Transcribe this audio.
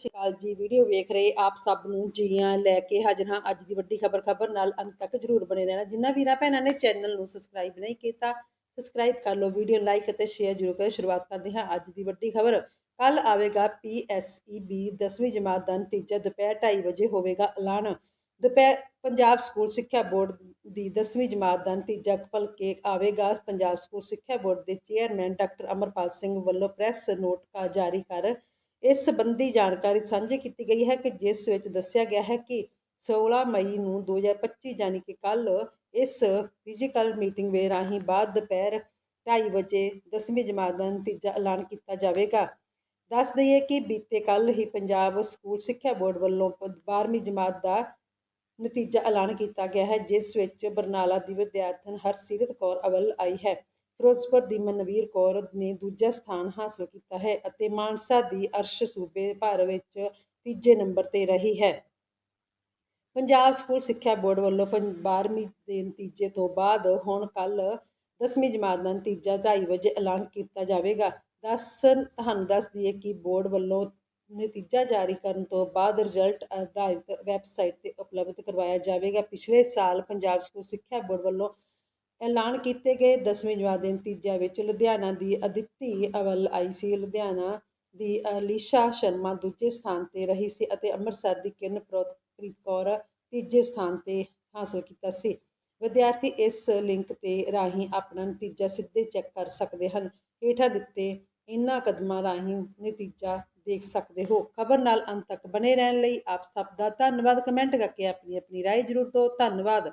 ਸਤਿ ਜੀ। ਵੀਡੀਓ ਵੇਖ ਰਹੇ ਆਪ ਸਭ ਨੂੰ ਜੀਆਂ ਲੈ ਕੇ ਹਾਜ਼ਰ ਹਾਂ। ਅੱਜ ਦੀ ਵੱਡੀ ਖਬਰ ਖਬਰ ਨਾਲ ਅੰਤ ਤੱਕ ਜਰੂਰ ਬਣੇ ਰਹਿਣਾ। ਜਿਨ੍ਹਾਂ ਵੀਰਾਂ ਭੈਣਾਂ ਨੇ ਚੈਨਲ ਨੂੰ ਸਬਸਕ੍ਰਾਈਬ ਨਹੀਂ ਕੀਤਾ ਸਬਸਕ੍ਰਾਈਬ ਕਰ ਲਓ, ਵੀਡੀਓ ਲਾਈਕ ਅਤੇ ਸ਼ੇਅਰ ਜਰੂਰ ਕਰੋ। ਸ਼ੁਰੂਆਤ ਕਰਦੇ ਹਾਂ ਅੱਜ ਦੀ ਵੱਡੀ ਖਬਰ। ਕੱਲ ਆਵੇਗਾ ਪੀਐਸਈਬੀ 10ਵੀਂ ਜਮਾਤ ਦਾ ਨਤੀਜਾ। ਦੁਪਹਿਰ 2:30 ਵਜੇ ਹੋਵੇਗਾ ਐਲਾਨ। ਦੁਪਹਿਰ ਪੰਜਾਬ ਸਕੂਲ ਸਿੱਖਿਆ ਬੋਰਡ ਦੀ 10ਵੀਂ ਜਮਾਤ ਦਾ ਨਤੀਜਾ ਭਲਕੇ ਆਵੇਗਾ। ਪੰਜਾਬ ਸਕੂਲ ਸਿੱਖਿਆ ਬੋਰਡ ਦੇ ਚੇਅਰਮੈਨ ਡਾਕਟਰ ਅਮਰਪਾਲ ਸਿੰਘ ਵੱਲੋਂ ਪ੍ਰੈਸ ਨੋਟ ਕਾ ਜਾਰੀ ਕਰ ਇਸ ਸਬੰਧੀ ਜਾਣਕਾਰੀ ਸਾਂਝੀ ਕੀਤੀ ਗਈ ਹੈ ਕਿ ਜਿਸ ਵਿੱਚ ਦੱਸਿਆ ਗਿਆ ਹੈ ਕਿ 16 ਮਈ ਨੂੰ 2025 ਯਾਨੀ ਕਿ ਕੱਲ ਇਸ ਫਿਜ਼ੀਕਲ ਮੀਟਿੰਗ ਵੇ ਰਾਹੀਂ ਬਾਅਦ ਦੁਪਹਿਰ 2:30 ਵਜੇ 10ਵੀਂ ਜਮਾਤ ਦਾ ਨਤੀਜਾ ਐਲਾਨ ਕੀਤਾ ਜਾਵੇਗਾ। ਦੱਸ ਦਈਏ ਕਿ ਬੀਤੇ ਕੱਲ ਹੀ ਪੰਜਾਬ ਸਕੂਲ ਸਿੱਖਿਆ ਬੋਰਡ ਵੱਲੋਂ 12ਵੀਂ ਜਮਾਤ ਦਾ ਨਤੀਜਾ ਐਲਾਨ ਕੀਤਾ ਗਿਆ ਹੈ, ਜਿਸ ਵਿੱਚ ਬਰਨਾਲਾ ਦੀ ਵਿਦਿਆਰਥਣ ਹਰਸੀਰਤ ਕੌਰ ਅਵਲ ਆਈ ਹੈ। ਫਿਰੋਜ਼ਪੁਰ ਦੀ ਮਨਵੀਰ ਕੌਰ ਨੇ ਦੂਜਾ ਸਥਾਨ ਹਾਸਲ ਕੀਤਾ ਹੈ ਅਤੇ ਮਾਨਸਾ ਦੀ ਅਰਸ਼ ਸੂਬੇ ਭਰ ਵਿੱਚ ਤੀਜੇ ਨੰਬਰ ਤੇ ਰਹੀ ਹੈ। ਪੰਜਾਬ ਸਕੂਲ ਸਿੱਖਿਆ ਬੋਰਡ ਵੱਲੋਂ 12ਵੀਂ ਦੇ ਨਤੀਜੇ ਤੋਂ ਬਾਅਦ ਹੁਣ ਕੱਲ 10ਵੀਂ ਜਮਾਤ ਦਾ ਨਤੀਜਾ 2:30 ਵਜੇ ਐਲਾਨ ਕੀਤਾ ਜਾਵੇਗਾ। ਦੱਸ, ਤੁਹਾਨੂੰ ਦੱਸ ਦਈਏ ਕਿ ਬੋਰਡ ਵੱਲੋਂ ਨਤੀਜਾ ਜਾਰੀ ਕਰਨ ਤੋਂ ਬਾਅਦ ਰਿਜ਼ਲਟ ਆਧਾਰਿਤ ਵੈਬਸਾਈਟ ਤੇ ਉਪਲਬਧ ਕਰਵਾਇਆ ਜਾਵੇਗਾ। ਪਿਛਲੇ ਸਾਲ ਪੰਜਾਬ ਸਕੂਲ ਸਿੱਖਿਆ ਬੋਰਡ ਵੱਲੋਂ ਐਲਾਨ ਕੀਤੇ ਗਏ 10ਵੀਂ ਜਮਾਤ ਦੇ ਨਤੀਜਿਆਂ ਵਿੱਚ ਲੁਧਿਆਣਾ ਦੀ ਅਦਿਤੀ ਅਵਲ ਆਈ ਸੀ। ਲੁਧਿਆਣਾ ਦੀ ਅਲੀਸ਼ਾ ਸ਼ਰਮਾ ਦੂਜੇ ਸਥਾਨ ਤੇ ਰਹੀ ਸੀ ਅਤੇ ਅੰਮ੍ਰਿਤਸਰ ਦੀ ਕਿਰਨ ਪ੍ਰੀਤ ਕੌਰ ਤੀਜੇ ਸਥਾਨ ਤੇ ਹਾਸਲ ਕੀਤਾ ਸੀ। ਵਿਦਿਆਰਥੀ ਇਸ ਲਿੰਕ ਤੇ ਰਾਹੀਂ ਆਪਣਾ ਨਤੀਜਾ ਸਿੱਧੇ ਚੈੱਕ ਕਰ ਸਕਦੇ ਹਨ। ਹੇਠਾਂ ਦਿੱਤੇ ਇਨ੍ਹਾਂ ਕਦਮਾਂ ਰਾਹੀਂ ਨਤੀਜਾ ਦੇਖ ਸਕਦੇ ਹੋ। ਖਬਰ ਨਾਲ ਅੰਤ ਤੱਕ ਬਨੇ ਰਹਿਣ ਲਈ ਆਪ ਸਭ ਦਾ ਧੰਨਵਾਦ। ਕਮੈਂਟ ਕਰਕੇ ਆਪਣੀ ਆਪਣੀ رائے ਜ਼ਰੂਰ ਦਿਓ। ਧੰਨਵਾਦ।